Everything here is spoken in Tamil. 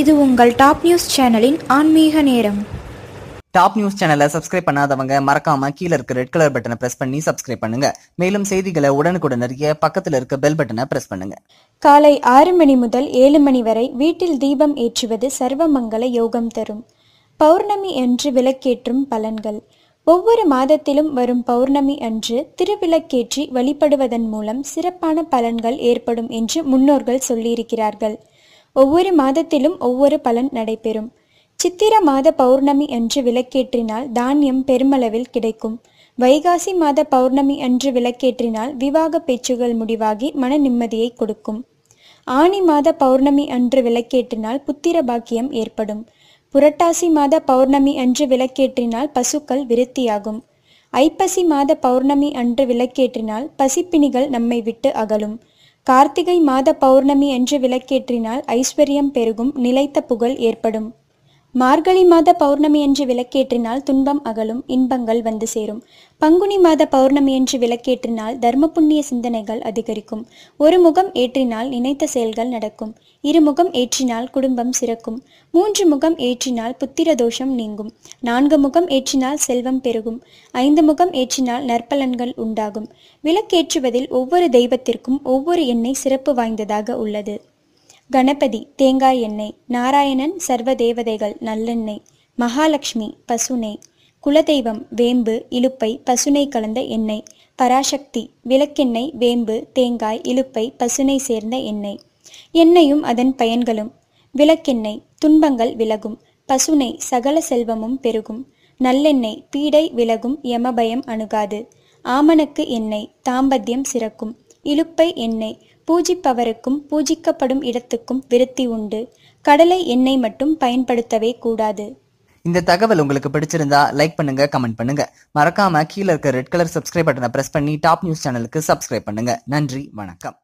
இது உங்கள் டாப் நியூஸ் சேனலின் ஆன்மீக நேரம். டாப் நியூஸ் சேனலை சப்ஸ்கிரைப் பண்ணாதவங்க மறக்காம கீழ இருக்க ரெட் கலர் பட்டனை பிரஸ் பண்ணி சப்ஸ்கிரைப் பண்ணுங்க. மேலும் செய்திகளை உடனுக்குடன் அறிய பக்கத்துல இருக்க பெல் பட்டனை பிரஸ் பண்ணுங்க. காலை ஆறு மணி முதல் ஏழு மணி வரை வீட்டில் தீபம் ஏற்றுவது சர்வமங்கல யோகம் தரும். பௌர்ணமி அன்று விளக்கேற்றும் பலன்கள். ஒவ்வொரு மாதத்திலும் வரும் பௌர்ணமி அன்று திருவிளக்கேற்றி வழிபடுவதன் மூலம் சிறப்பான பலன்கள் ஏற்படும் என்று முன்னோர்கள் சொல்லியிருக்கிறார்கள். ஒவ்வொரு மாதத்திலும் ஒவ்வொரு பலன் நடைபெறும். சித்திர மாத பௌர்ணமி அன்று விளக்கேற்றினால் தானியம் பெருமளவில் கிடைக்கும். வைகாசி மாத பௌர்ணமி அன்று விளக்கேற்றினால் விவாக பேச்சுகள் முடிவாகி மன நிம்மதியை கொடுக்கும். ஆனி மாத பௌர்ணமி அன்று விளக்கேற்றினால் புத்திர பாக்கியம் ஏற்படும். புரட்டாசி மாத பௌர்ணமி அன்று விளக்கேற்றினால் பசுக்கள் விருத்தியாகும். ஐப்பசி மாத பௌர்ணமி அன்று விளக்கேற்றினால் பசிப்பிணிகள் நம்மை விட்டு அகலும். கார்த்திகை மாத பௌர்ணமி என்று விளக்கேற்றினால் ஐஸ்வர்யம் பெருகும் நிலைத்த புகழ் ஏற்படும். மார்கழி மாத பௌர்ணமி என்று விளக்கேற்றினால் துன்பம் அகலும் இன்பங்கள் வந்து சேரும். பங்குனி மாத பௌர்ணமி என்று விளக்கேற்றினால் தர்ம புண்ணிய சிந்தனைகள் அதிகரிக்கும். ஒரு முகம் ஏற்றினால் நினைத்த செயல்கள் நடக்கும். இரு முகம் ஏற்றினால் குடும்பம் சிறக்கும். மூன்று முகம் ஏற்றினால் புத்திர தோஷம் நீங்கும். நான்கு முகம் ஏற்றினால் செல்வம் பெருகும். ஐந்து முகம் ஏற்றினால் நற்பலன்கள் உண்டாகும். விளக்கேற்றுவதில் ஒவ்வொரு தெய்வத்திற்கும் ஒவ்வொரு எண்ணெய் சிறப்பு வாய்ந்ததாக உள்ளது. கணபதி தேங்காய் எண்ணெய் நாராயணன் சர்வ தேவதைகள் நல்லெண்ணெய் மகாலட்சுமி பசுனை குலதெய்வம் வேம்பு இலுப்பை பசுனை கலந்த எண்ணெய் பராசக்தி விளக்கெண்ணெய் வேம்பு தேங்காய் இலுப்பை பசுனை சேர்ந்த எண்ணெய். எண்ணெயும் அதன் பயன்களும். விளக்கெண்ணெய் துன்பங்கள் விலகும். பசுனை சகல செல்வமும் பெருகும். நல்லெண்ணெய் பீடை விலகும் யமபயம் அணுகாது. ஆமணக்கு எண்ணெய் தாம்பத்தியம் சிறக்கும். இலுப்பை எண்ணெய் பூஜிப்பவருக்கும் பூஜிக்கப்படும் இடத்துக்கும் விருத்தி உண்டு. கடலை எண்ணெய் மட்டும் பயன்படுத்தவே கூடாது. இந்த தகவல் உங்களுக்கு பிடிச்சிருந்தா லைக் பண்ணுங்க கமெண்ட் பண்ணுங்க. மறக்காம கீழே இருக்க ரெட் கலர் சப்ஸ்கிரைப் பட்டனை பிரஸ் பண்ணி டாப் நியூஸ் சேனலுக்கு சப்ஸ்கிரைப் பண்ணுங்க. நன்றி வணக்கம்.